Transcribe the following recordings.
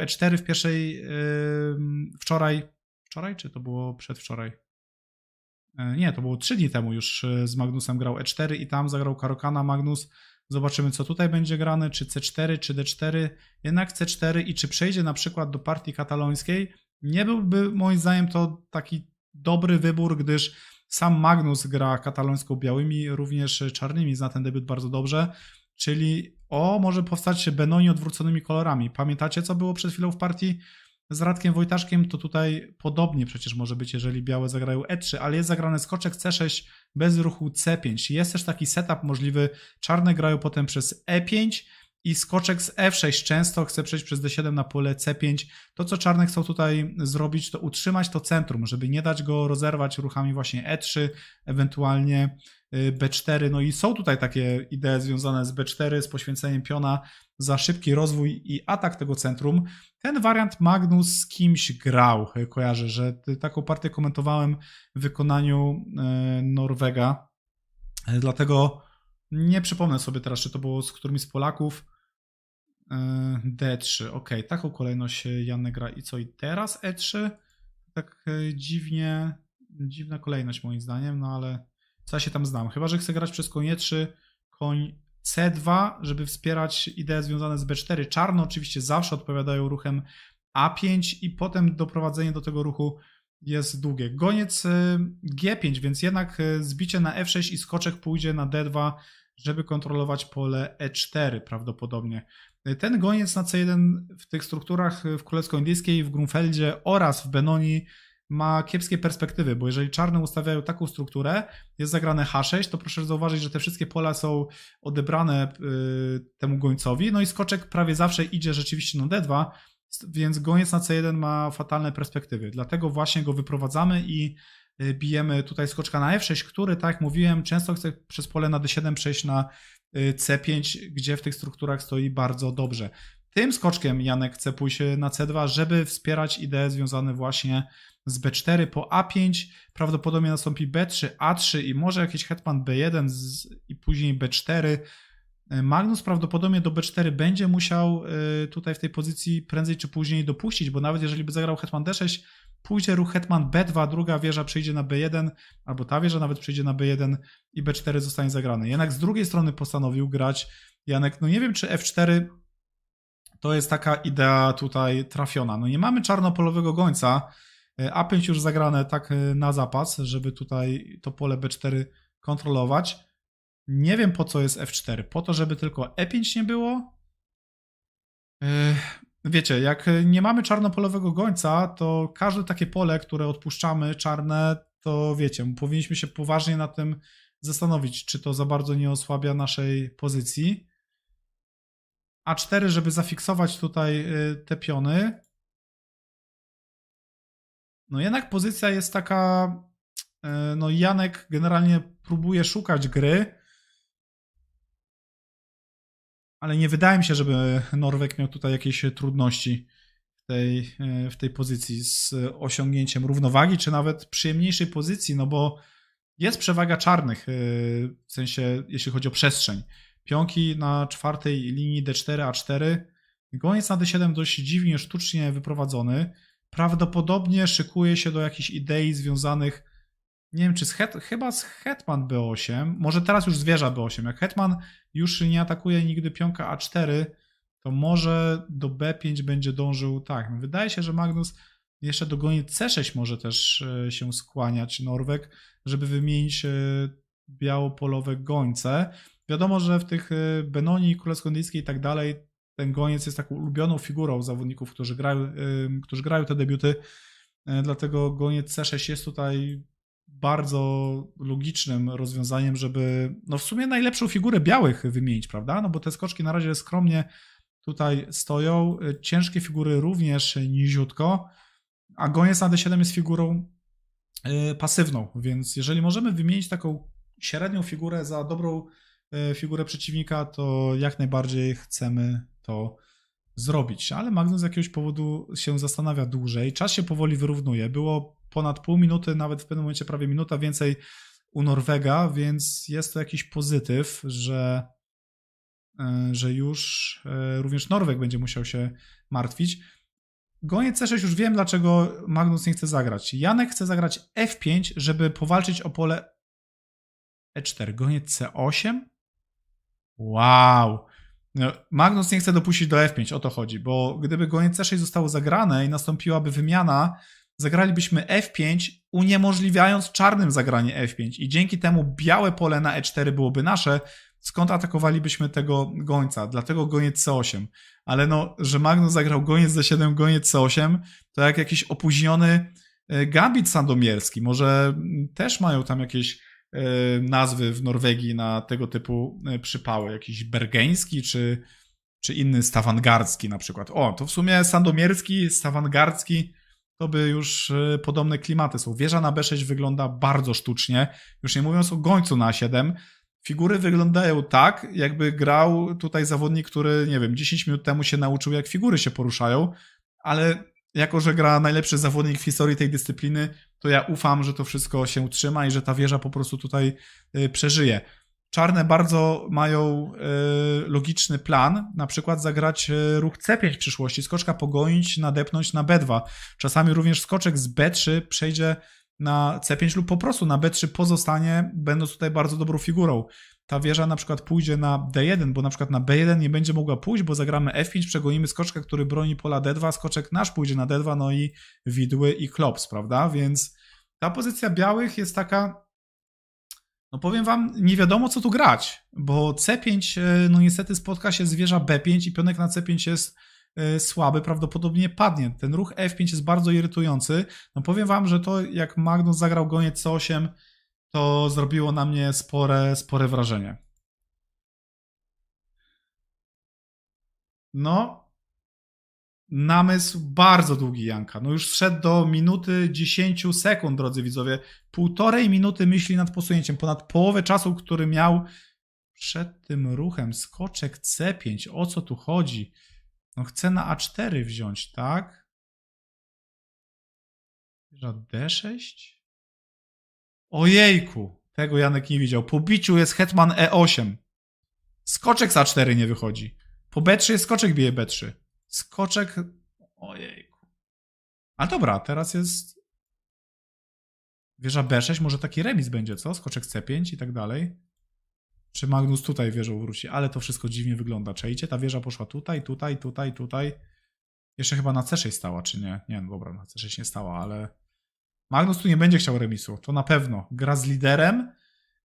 E4 w pierwszej yy, wczoraj. Wczoraj, czy to było przedwczoraj? E, Nie, to było 3 dni temu już e, z Magnusem grał E4 i tam zagrał Karokana Magnus. Zobaczymy, co tutaj będzie grane, czy C4, czy D4. Jednak C4 i czy przejdzie na przykład do partii katalońskiej. Nie byłby moim zdaniem to taki dobry wybór, gdyż sam Magnus gra katalońską białymi, również czarnymi, zna ten debiut bardzo dobrze. Czyli o, może powstać Benoni odwróconymi kolorami. Pamiętacie, co było przed chwilą w partii z Radkiem Wojtaszkiem? To tutaj podobnie przecież może być, jeżeli białe zagrają E3, ale jest zagrany skoczek C6 bez ruchu C5. Jest też taki setup możliwy. Czarne grają potem przez E5 i skoczek z F6 często chce przejść przez D7 na pole C5. To, co czarne chcą tutaj zrobić, to utrzymać to centrum, żeby nie dać go rozerwać ruchami właśnie E3, ewentualnie B4. No i są tutaj takie idee związane z B4, z poświęceniem piona za szybki rozwój i atak tego centrum. Ten wariant Magnus z kimś grał, kojarzę, że taką partię komentowałem w wykonaniu y, Norwega. Y, Dlatego nie przypomnę sobie teraz, czy to było z którymś z Polaków. Y, D3, ok, taką kolejność Janek gra. I co, i teraz E3? Tak dziwnie, dziwna kolejność moim zdaniem, no ale co ja się tam znam? Chyba, że chcę grać przez koń E3, koń C2, żeby wspierać idee związane z B4. Czarno oczywiście zawsze odpowiadają ruchem A5 i potem doprowadzenie do tego ruchu jest długie. Goniec y, G5, więc jednak y, zbicie na F6 i skoczek pójdzie na D2, żeby kontrolować pole E4 prawdopodobnie. Y, Ten goniec na C1 w tych strukturach w Królewsko-Indyjskiej, w Grunfeldzie oraz w Benoni ma kiepskie perspektywy, bo jeżeli czarne ustawiają taką strukturę, jest zagrane H6, to proszę zauważyć, że te wszystkie pola są odebrane y, temu gońcowi, no i skoczek prawie zawsze idzie rzeczywiście na D2, więc goniec na C1 ma fatalne perspektywy. Dlatego właśnie go wyprowadzamy i y, bijemy tutaj skoczka na F6, który, tak jak mówiłem, często chce przez pole na D7 przejść na y, C5, gdzie w tych strukturach stoi bardzo dobrze. Tym skoczkiem Janek chce pójść na C2, żeby wspierać idee związane właśnie z B4 po A5. Prawdopodobnie nastąpi B3, A3 i może jakiś hetman B1 z, i później B4. Magnus prawdopodobnie do B4 będzie musiał y, tutaj w tej pozycji prędzej czy później dopuścić, bo nawet jeżeli by zagrał hetman D6, pójdzie ruch hetman B2, druga wieża przejdzie na B1, albo ta wieża nawet przejdzie na B1 i B4 zostanie zagrany. Jednak z drugiej strony postanowił grać Janek, no nie wiem czy F4 to jest taka idea tutaj trafiona. No nie mamy czarnopolowego gońca, A5 już zagrane tak y, na zapas, żeby tutaj to pole B4 kontrolować. Nie wiem po co jest F4. Po to, żeby tylko E5 nie było? Yy, Wiecie, jak nie mamy czarnopolowego gońca, to każde takie pole, które odpuszczamy, czarne, to wiecie, powinniśmy się poważnie nad tym zastanowić, czy to za bardzo nie osłabia naszej pozycji. A4, żeby zafiksować tutaj y, te piony. No jednak pozycja jest taka. y, No, Janek generalnie próbuje szukać gry. Ale nie wydaje mi się, żeby Norweg miał tutaj jakieś trudności w tej, y, w tej pozycji z osiągnięciem równowagi, czy nawet przyjemniejszej pozycji, no bo jest przewaga czarnych, y, w sensie jeśli chodzi o przestrzeń. Pionki na czwartej linii D4, A4. Goniec na D7 dość dziwnie, sztucznie wyprowadzony. Prawdopodobnie szykuje się do jakichś idei związanych, nie wiem czy z het, chyba z Hetman B8, może teraz już zwierza B8. Jak Hetman już nie atakuje nigdy pionka A4, to może do B5 będzie dążył, tak, no wydaje się, że Magnus jeszcze do goniec C6 może też e, się skłaniać Norweg, żeby wymienić e, białopolowe gońce. Wiadomo, że w tych y, Benoni, Królewsko-Indyjskiej i tak dalej, ten goniec jest taką ulubioną figurą zawodników, którzy grają, którzy grają te debiuty. Y, Dlatego goniec C6 jest tutaj bardzo logicznym rozwiązaniem, żeby no w sumie najlepszą figurę białych wymienić, prawda? No bo te skoczki na razie skromnie tutaj stoją. Y, Ciężkie figury również niziutko, a goniec na D7 jest figurą y, pasywną, więc jeżeli możemy wymienić taką średnią figurę za dobrą figurę przeciwnika, to jak najbardziej chcemy to zrobić. Ale Magnus z jakiegoś powodu się zastanawia dłużej. Czas się powoli wyrównuje. Było ponad pół minuty, nawet w pewnym momencie prawie minuta więcej u Norwega, więc jest to jakiś pozytyw, że, y, że już y, również Norweg będzie musiał się martwić. Goniec C6 już wiem, dlaczego Magnus nie chce zagrać. Janek chce zagrać F5, żeby powalczyć o pole E4. Goniec C8? Wow. No, Magnus nie chce dopuścić do F5, o to chodzi, bo gdyby goniec C6 zostało zagrane i nastąpiłaby wymiana, zagralibyśmy F5, uniemożliwiając czarnym zagranie F5 i dzięki temu białe pole na E4 byłoby nasze, skąd atakowalibyśmy tego gońca, dlatego goniec C8. Ale no, że Magnus zagrał goniec D7, goniec C8, to jak jakiś opóźniony e, gambit sandomierski. Może mm, też mają tam jakieś nazwy w Norwegii na tego typu e, przypały. Jakiś bergeński czy, czy inny stawangardzki na przykład. O, to w sumie sandomierski, stawangardzki to by już e, podobne klimaty są. Wieża na B6 wygląda bardzo sztucznie, już nie mówiąc o gońcu na A7. Figury wyglądają tak, jakby grał tutaj zawodnik, który, nie wiem, 10 minut temu się nauczył, jak figury się poruszają, ale jako, że gra najlepszy zawodnik w historii tej dyscypliny, to ja ufam, że to wszystko się utrzyma i że ta wieża po prostu tutaj y, przeżyje. Czarne bardzo mają y, logiczny plan, na przykład zagrać y, ruch C5 w przyszłości, skoczka pogonić, nadepnąć na B2. Czasami również skoczek z B3 przejdzie na C5 lub po prostu na B3 pozostanie, będąc tutaj bardzo dobrą figurą. Ta wieża na przykład pójdzie na D1, bo na przykład na B1 nie będzie mogła pójść, bo zagramy F5, przegonimy skoczka, który broni pola D2, skoczek nasz pójdzie na D2, no i widły i klops, prawda? Więc ta pozycja białych jest taka, no powiem wam, nie wiadomo co tu grać, bo C5 e, no niestety spotka się z wieża B5 i pionek na C5 jest e, słaby, prawdopodobnie padnie. Ten ruch F5 jest bardzo irytujący. No powiem wam, że to jak Magnus zagrał goniec C8, to zrobiło na mnie spore, spore wrażenie. No, namysł bardzo długi Janka. No już szedł do minuty 10 sekund, drodzy widzowie. Półtorej minuty myśli nad posunięciem. Ponad połowę czasu, który miał przed tym ruchem. Skoczek C5. O co tu chodzi? No chcę na A4 wziąć, tak? Wieża D6? Ojejku, tego Janek nie widział. Po biciu jest hetman E8. Skoczek z A4 nie wychodzi. Po B3 jest skoczek bije B3. Skoczek... Ojejku. Ale dobra, teraz jest... Wieża B6, może taki remis będzie, co? Skoczek C5 i tak dalej. Czy Magnus tutaj wieżą wróci? Ale to wszystko dziwnie wygląda. Czajcie? Ta wieża poszła tutaj, tutaj, tutaj, tutaj. Jeszcze chyba na C6 stała, czy nie? Nie, no dobra, na C6 nie stała, ale... Magnus tu nie będzie chciał remisu, to na pewno. Gra z liderem.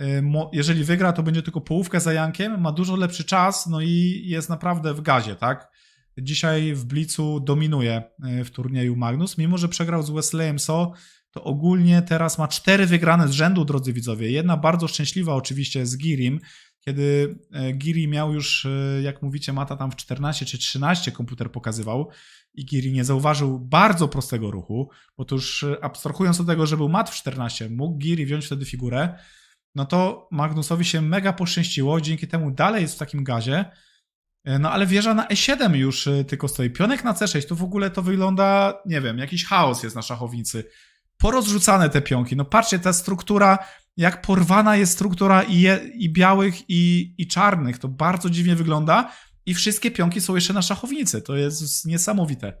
Y, jeżeli wygra, to będzie tylko połówkę za Jankiem. Ma dużo lepszy czas, no i jest naprawdę w gazie, tak? Dzisiaj w Blicu dominuje y, w turnieju Magnus. Mimo, że przegrał z Wesleyem So, to ogólnie teraz ma cztery wygrane z rzędu, drodzy widzowie. Jedna bardzo szczęśliwa oczywiście z Girim, kiedy y, Giri miał już, jak mówicie, Mata tam w 14 czy 13 komputer pokazywał i Giri nie zauważył bardzo prostego ruchu, bo to już e, abstrahując od tego, że był mat w 14, mógł Giri wziąć wtedy figurę, no to Magnusowi się mega poszczęściło, dzięki temu dalej jest w takim gazie, e, no ale wieża na E7 już e, tylko stoi. Pionek na C6, to w ogóle to wygląda, nie wiem, jakiś chaos jest na szachownicy. Porozrzucane te pionki. No patrzcie, ta struktura, jak porwana jest struktura i, je, i białych, i, i czarnych. To bardzo dziwnie wygląda. I wszystkie pionki są jeszcze na szachownicy. To jest niesamowite.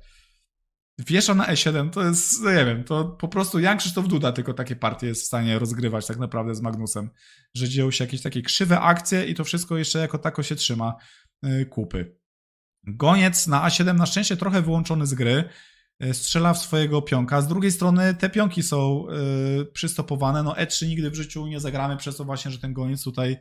Wiesza na E7 to jest, no nie wiem, to po prostu Jan Krzysztof Duda tylko takie partie jest w stanie rozgrywać tak naprawdę z Magnusem, że dzieją się jakieś takie krzywe akcje i to wszystko jeszcze jako tako się trzyma yy, kupy. Goniec na A7 na szczęście trochę wyłączony z gry, strzela w swojego pionka. Z drugiej strony te pionki są yy, przystopowane, no E3 nigdy w życiu nie zagramy przez to właśnie, że ten goniec tutaj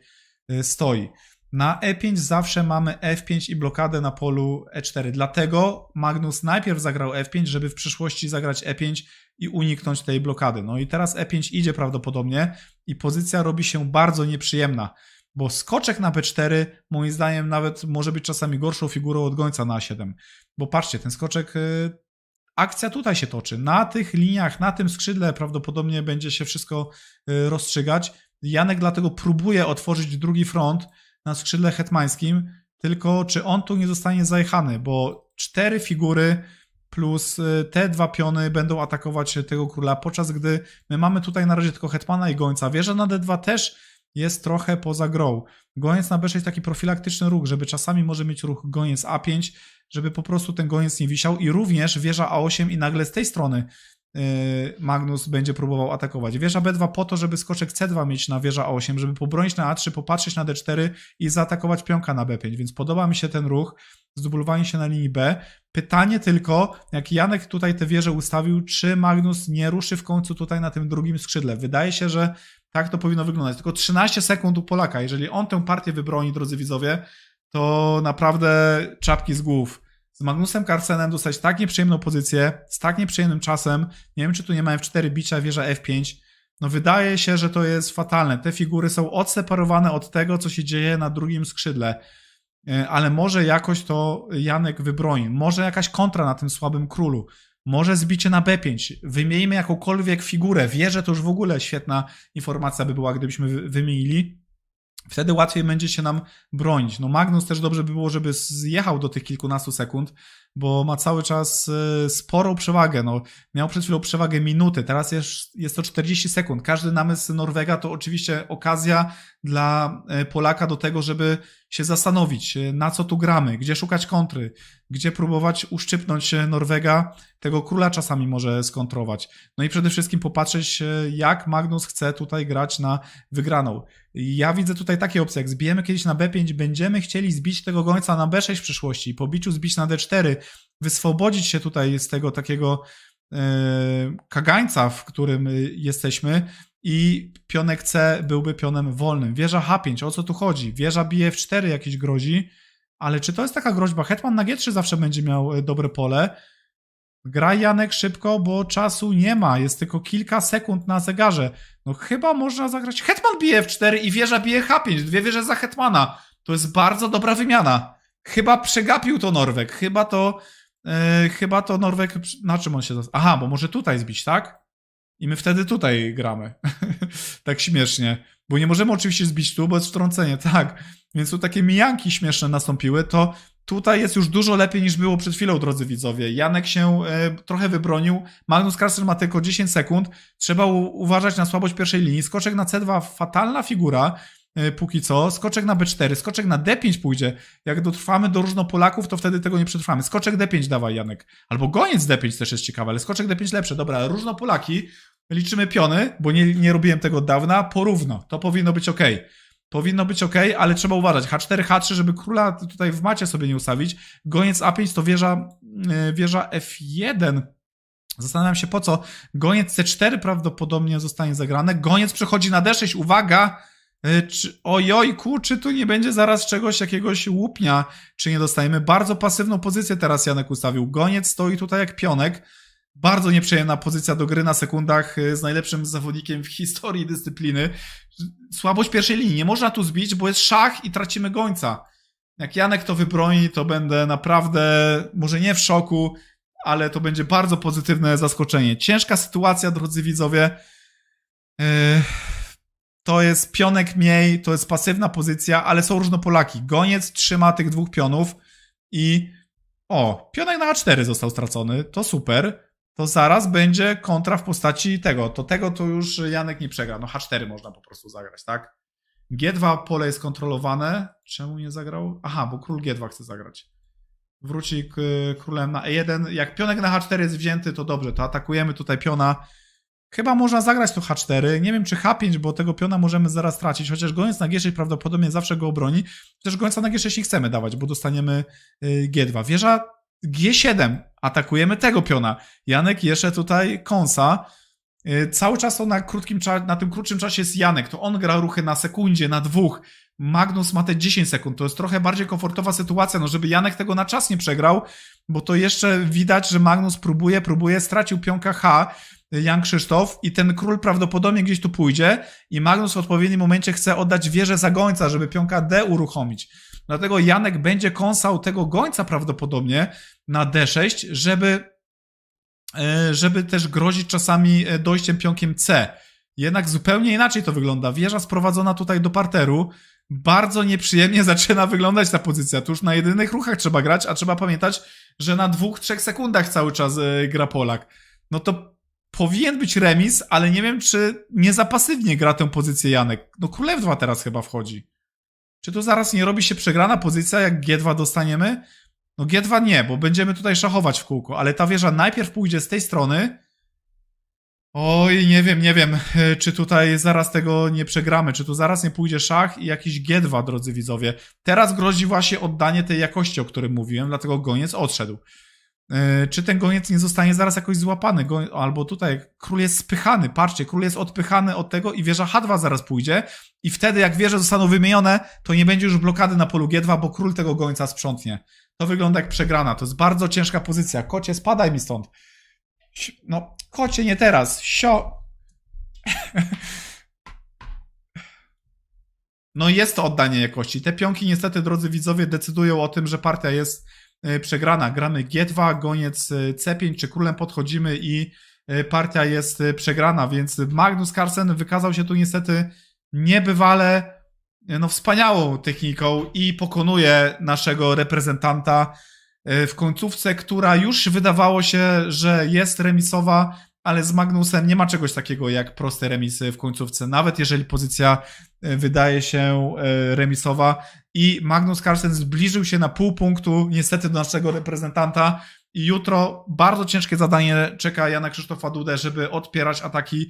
yy, stoi. Na E5 zawsze mamy F5 i blokadę na polu E4. Dlatego Magnus najpierw zagrał F5, żeby w przyszłości zagrać E5 i uniknąć tej blokady. No i teraz E5 idzie prawdopodobnie i pozycja robi się bardzo nieprzyjemna, bo skoczek na B4 moim zdaniem nawet może być czasami gorszą figurą od gońca na A7. Bo patrzcie, ten skoczek akcja tutaj się toczy. Na tych liniach, na tym skrzydle prawdopodobnie będzie się wszystko y, rozstrzygać. Janek dlatego próbuje otworzyć drugi front, na skrzydle hetmańskim, tylko czy on tu nie zostanie zajechany, bo cztery figury plus y, te dwa piony będą atakować tego króla, podczas gdy my mamy tutaj na razie tylko hetmana i gońca. Wieża na d2 też jest trochę poza grą. Goniec na B6 taki profilaktyczny ruch, żeby czasami może mieć ruch goniec A5, żeby po prostu ten goniec nie wisiał i również wieża A8 i nagle z tej strony yy, Magnus będzie próbował atakować. Wieża B2 po to, żeby skoczek C2 mieć na wieża A8, żeby pobronić na A3, popatrzeć na D4 i zaatakować pionka na B5, więc podoba mi się ten ruch, zdublowanie się na linii B. Pytanie tylko, jak Janek tutaj tę wieżę ustawił, czy Magnus nie ruszy w końcu tutaj na tym drugim skrzydle. Wydaje się, że tak to powinno wyglądać. Tylko 13 sekund u Polaka. Jeżeli on tę partię wybroni, drodzy widzowie, to naprawdę czapki z głów. Z Magnusem Carlsenem dostać tak nieprzyjemną pozycję, z tak nieprzyjemnym czasem. Nie wiem, czy tu nie ma F4 bicia, wieża F5. No wydaje się, że to jest fatalne. Te figury są odseparowane od tego, co się dzieje na drugim skrzydle. E, Ale może jakoś to Janek wybroni. Może jakaś kontra na tym słabym królu. Może zbicie na B5. Wymienimy jakąkolwiek figurę. Wierzę, to już w ogóle świetna informacja by była, gdybyśmy wy- wymienili. Wtedy łatwiej będzie się nam bronić. No Magnus też dobrze by było, żeby zjechał do tych kilkunastu sekund, bo ma cały czas e, sporą przewagę. No, miał przed chwilą przewagę minuty, teraz jest, jest to 40 sekund. Każdy namysł Norwega to oczywiście okazja dla e, Polaka do tego, żeby się zastanowić, e, na co tu gramy, gdzie szukać kontry, gdzie próbować uszczypnąć Norwega, tego króla czasami może skontrować. No i przede wszystkim popatrzeć, jak Magnus chce tutaj grać na wygraną. Ja widzę tutaj takie opcje, jak zbijemy kiedyś na B5, będziemy chcieli zbić tego gońca na B6 w przyszłości po biciu zbić na D4, wyswobodzić się tutaj z tego takiego e, kagańca, w którym e, jesteśmy i pionek C byłby pionem wolnym. Wieża H5, o co tu chodzi? Wieża bije F4 jakieś grozi, ale czy to jest taka groźba? Hetman na G3 zawsze będzie miał e, dobre pole. Graj Janek szybko, bo czasu nie ma. Jest tylko kilka sekund na zegarze. No chyba można zagrać. Hetman bije F4 i wieża bije H5. Dwie wieże za Hetmana. To jest bardzo dobra wymiana. Chyba przegapił to Norweg. Chyba to. e, chyba to Norweg. Na czym on się. Aha, bo może tutaj zbić, tak? I my wtedy tutaj gramy. tak śmiesznie. Bo nie możemy oczywiście zbić tu, bo jest wtrącenie, tak. Więc tu takie mijanki śmieszne nastąpiły. To tutaj jest już dużo lepiej niż było przed chwilą, drodzy widzowie. Janek się e, trochę wybronił. Magnus Carlsen ma tylko 10 sekund. Trzeba uważać na słabość pierwszej linii. Skoczek na C2, fatalna figura. E, Póki co, skoczek na B4, skoczek na D5 pójdzie. Jak dotrwamy do różnopolaków, to wtedy tego nie przetrwamy. Skoczek D5 dawaj, Janek. Albo goniec D5 też jest ciekawe, ale skoczek D5 lepsze. Dobra, różnopolaki, liczymy piony, bo nie, nie robiłem tego od dawna, porówno. To powinno być ok. Powinno być ok, ale trzeba uważać. H4, H3, żeby króla tutaj w macie sobie nie ustawić. Goniec A5 to wieża, yy, wieża F1. Zastanawiam się po co. Goniec C4 prawdopodobnie zostanie zagrane. Goniec przechodzi na D6. Uwaga! Yy, Czy, ojojku, czy tu nie będzie zaraz czegoś, jakiegoś łupnia, czy nie dostajemy? Bardzo pasywną pozycję teraz Janek ustawił. Goniec stoi tutaj jak pionek. Bardzo nieprzyjemna pozycja do gry na sekundach yy, z najlepszym zawodnikiem w historii dyscypliny. Słabość pierwszej linii. Nie można tu zbić, bo jest szach i tracimy gońca. Jak Janek to wybroni, to będę naprawdę, może nie w szoku, ale to będzie bardzo pozytywne zaskoczenie. Ciężka sytuacja, drodzy widzowie. Yy, To jest pionek mniej, to jest pasywna pozycja, ale są różnopolaki. Goniec trzyma tych dwóch pionów i o, pionek na A4 został stracony, to super. To zaraz będzie kontra w postaci tego. To tego to już Janek nie przegra. No H4 można po prostu zagrać, tak? G2 pole jest kontrolowane. Czemu nie zagrał? Aha, bo król G2 chce zagrać. Wróci królem na E1. Jak pionek na H4 jest wzięty, to dobrze, to atakujemy tutaj piona. Chyba można zagrać tu H4. Nie wiem, czy H5, bo tego piona możemy zaraz tracić. Chociaż goniec na G6 prawdopodobnie zawsze go obroni. Chociaż gońca na G6 nie chcemy dawać, bo dostaniemy y, G2. Wieża G7. Atakujemy tego piona. Janek jeszcze tutaj kąsa. Y, Cały czas to na, krótkim na tym krótszym czasie jest Janek. To on gra ruchy na sekundzie, na dwóch. Magnus ma te 10 sekund. To jest trochę bardziej komfortowa sytuacja. No, żeby Janek tego na czas nie przegrał, bo to jeszcze widać, że Magnus próbuje, próbuje, stracił pionka H. Jan Krzysztof i ten król prawdopodobnie gdzieś tu pójdzie i Magnus w odpowiednim momencie chce oddać wieżę za gońca, żeby pionka D uruchomić. Dlatego Janek będzie kąsał tego gońca prawdopodobnie na D6, żeby e, żeby też grozić czasami e, dojściem pionkiem C. Jednak zupełnie inaczej to wygląda. Wieża sprowadzona tutaj do parteru. Bardzo nieprzyjemnie zaczyna wyglądać ta pozycja. Tu już na jedynych ruchach trzeba grać, a trzeba pamiętać, że na dwóch, trzech sekundach cały czas e, gra Polak. No to powinien być remis, ale nie wiem, czy nie za pasywnie gra tę pozycję Janek. No królew 2 teraz chyba wchodzi. Czy to zaraz nie robi się przegrana pozycja, jak G2 dostaniemy? No G2 nie, bo będziemy tutaj szachować w kółko, ale ta wieża najpierw pójdzie z tej strony. Oj, nie wiem, nie wiem, e, czy tutaj zaraz tego nie przegramy, czy tu zaraz nie pójdzie szach i jakiś G2, drodzy widzowie. Teraz grozi właśnie oddanie tej jakości, o którym mówiłem, dlatego goniec odszedł. E, Czy ten goniec nie zostanie zaraz jakoś złapany? Albo tutaj król jest spychany, patrzcie, król jest odpychany od tego i wieża H2 zaraz pójdzie i wtedy jak wieże zostaną wymienione, to nie będzie już blokady na polu G2, bo król tego gońca sprzątnie. To wygląda jak przegrana, to jest bardzo ciężka pozycja. Kocie, spadaj mi stąd. No, kocie, nie teraz. Sio... No jest to oddanie jakości. Te pionki niestety, drodzy widzowie, decydują o tym, że partia jest e, przegrana. Gramy G2, goniec e, C5, czy królem podchodzimy i e, partia jest przegrana, więc Magnus Carlsen wykazał się tu niestety niebywale no, wspaniałą techniką i pokonuje naszego reprezentanta w końcówce, która już wydawało się, że jest remisowa, ale z Magnusem nie ma czegoś takiego jak proste remisy w końcówce, nawet jeżeli pozycja e, wydaje się e, remisowa. I Magnus Carlsen zbliżył się na pół punktu niestety do naszego reprezentanta. I jutro bardzo ciężkie zadanie czeka Jana Krzysztofa Dudę, żeby odpierać ataki